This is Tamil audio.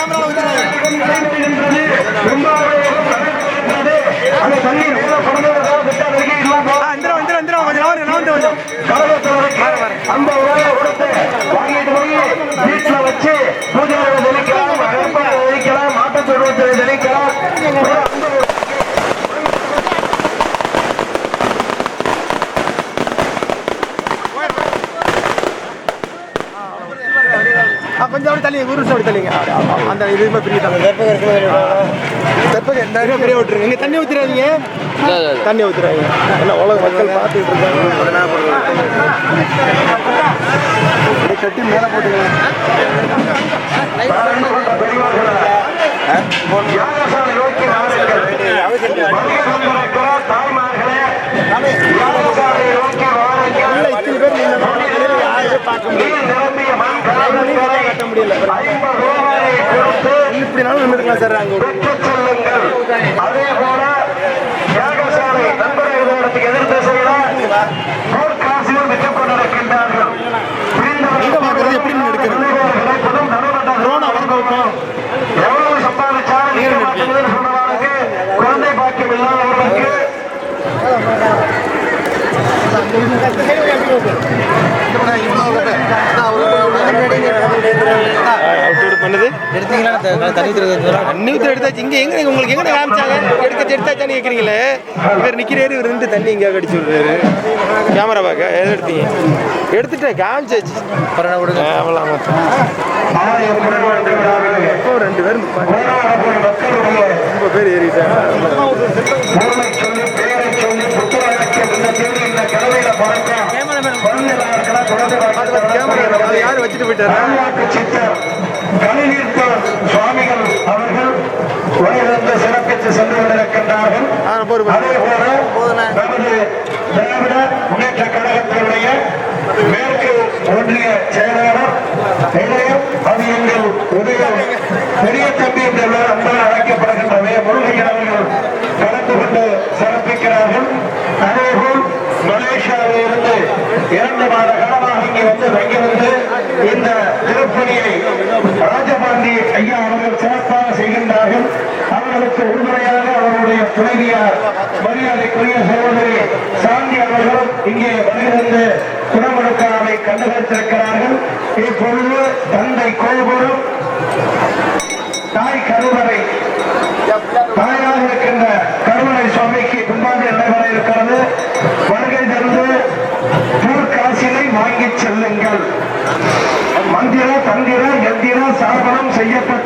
கேமரா வந்துடும் வந்துடும் வந்துடும் கொஞ்சம் நான் நான் வந்து வச்சு கொஞ்சம் அப்படி தள்ளி ஒரு நிமிஷம் அப்படி தள்ளிங்க. அந்த இதுமே பெரிய தண்ணி தெப்பக நிறைய பெரிய விட்டுருங்க. இங்க தண்ணி ஊத்துறாதீங்க. தண்ணி ஊத்துறாங்க என்ன உலக மக்கள் பார்த்துட்டு இருக்காங்க. கட்டி மேலே போட்டுக்கலாம் மண் கட்ட முடியல இப்படினாலும் நின்றுக்கலாம் சார் அங்கே. அதே போல யாகசாலை நண்பர்கள் இடத்துக்கு எதிர் திசையில போர்க்காசியும் விற்றுக் கொண்டிருக்கின்றார்கள். எங்க பார்க்கறது, எப்படி எடுக்கிறது? எவ்வளவு சம்பாதிச்சாலும் எடுத்தீங்களா? தண்ணி தண்ணி ஊற்றி எடுத்தாச்சு. இங்கே எங்க உங்களுக்கு எங்க காமிச்சாங்க? எடுக்க எடுத்தாச்சான்னு கேட்குறீங்களே இவர் நிற்கிறாரு இவர் ரெண்டு தண்ணி இங்கே அடிச்சு விடுறாரு. கேமரா பார்க்க எதை எடுத்தீங்க? எடுத்துட்டேன் காமிச்சாச்சு. பரவாயில்ல விடுங்க இப்போ ரெண்டு பேர் ரொம்ப பேர் ஏறிட்டாங்க. கேமரா யார் வச்சுட்டு போயிட்டாரு? கலிதீர்த்த சுவாமிகள் அவர்கள் உலகிலிருந்து சிறப்பித்து சென்று கொண்டிருக்கின்றார்கள். அதே போல நமது திராவிட முன்னேற்ற கழகத்தினுடைய மேற்கு ஒன்றிய செயலாளர் இளையம் அது எங்கள் உதயம் பெரிய தம்பி என்ற அன்பால் அழைக்கப்படுகின்றன முருகையன் அவர்கள் கலந்து கொண்டு சிறப்பிக்கிறார்கள். அதேபோல் மலேசியாவில் இருந்து இரண்டு மாத காலமாக இங்கே வந்து தங்கியிருந்து இந்த திருப்பணியை அவர்களுக்கு உறுதுணையாக அவருடைய துணைவியார் மரியாதைக்குரிய சகோதரி சாந்தி அவர்களும் இங்கே வருகிறது குணமடுக்காவை கண்டுகளித்திருக்கிறார்கள் இப்பொழுது தந்தை கோபுரம் தாய் கருவறை தாயாக இருக்கின்ற கருவறை சுவாமிக்கு பின்பாக நடைபெற இருக்கிறது? வருகை தந்து பூர்காசினை வாங்கிச் செல்லுங்கள். மந்திர தந்திர எந்திர சாபனம் செய்யப்பட்ட